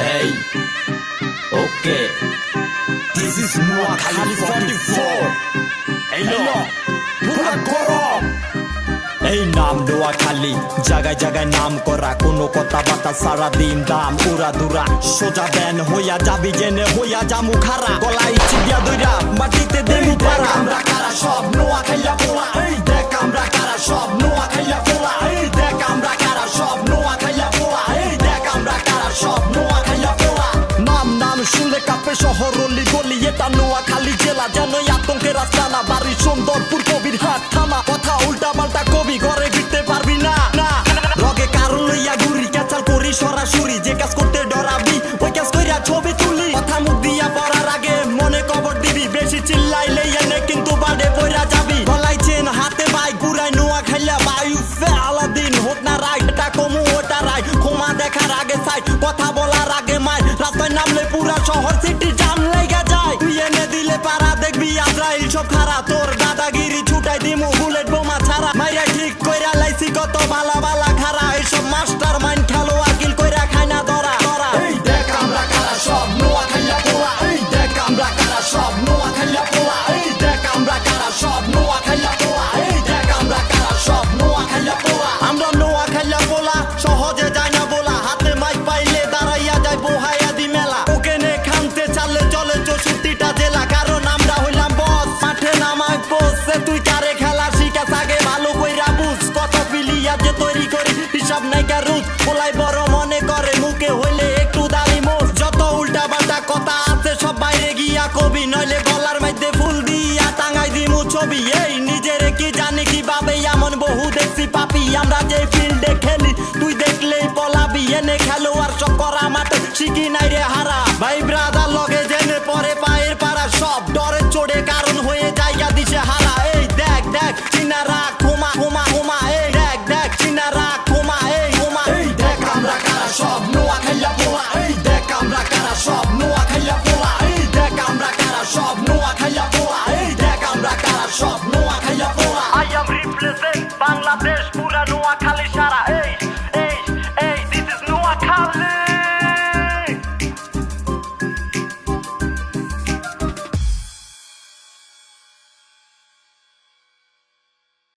Hey, okay. This is Noakhali 44. Hey, no. পুরা গরম এই নাম দোয়া খালি জায়গায় জায়গায় নাম করা। কোনো কথা বার্তা সারা দিন দাম। উড়া দুরা সোজা দেন হইয়া যাবি জেনে হইয়া জামু খারা। গলায় গলি নোয়া খালি জেলা যেন আতঙ্কের আস্তানা বাড়ি সুন্দরপুর কবির থামা কথা উল্টা পাল্টা কবি ঘরে ফিরতে পারবি না না। রগে লইয়া ঘুরি, ক্যাচাল করি সরাসরি। যে কাজ করতে ডরাবি, ওই কাজ কইরা ছবি তুলি। কথা মুখ দিয়া পড়ার আগে মনে কবর দিবি। বেশি চিল্লাইলে এনে কিন্তু বাড়ে পয়রা যাবি। গলাই চেন, হাতে বাই ঘুরাই নোয়া খাইলা বায়ু। আলাদিন, হোক না রাইট এটা কমু, ওটা রাইট ক্ষমা দেখার আগে সাইড কথা বলার আগে মাই। রাস্তায় নামলে পুরা শহর সিটি সব খারা, তোর দাদাগিরি ছুটাই দিমু, বুলেট বোমা ছাড়া। মাইরা ঠিক কইরা লাইছি, কত বালা বালা খারা। এইসব মাস্টার মাইন্ড খেলো, আকিল কইরা খাই না ধরা ধরা। এই দেখ আমরা খারা সব নোয়া খাইয়া এই দেখ আমরা খারা সব নোয়া করছি পাপি, আমরা যে ফিল্ডে খেলি, তুই দেখলেই পলাবি, এনে খেলোয়াড় সকরা মাঠে শিখি নাই রে প্রেজেন্ট বাংলাদেশ পুরা নোয়াখালী সারা এই এই এই দিস ইজ নোয়াখালী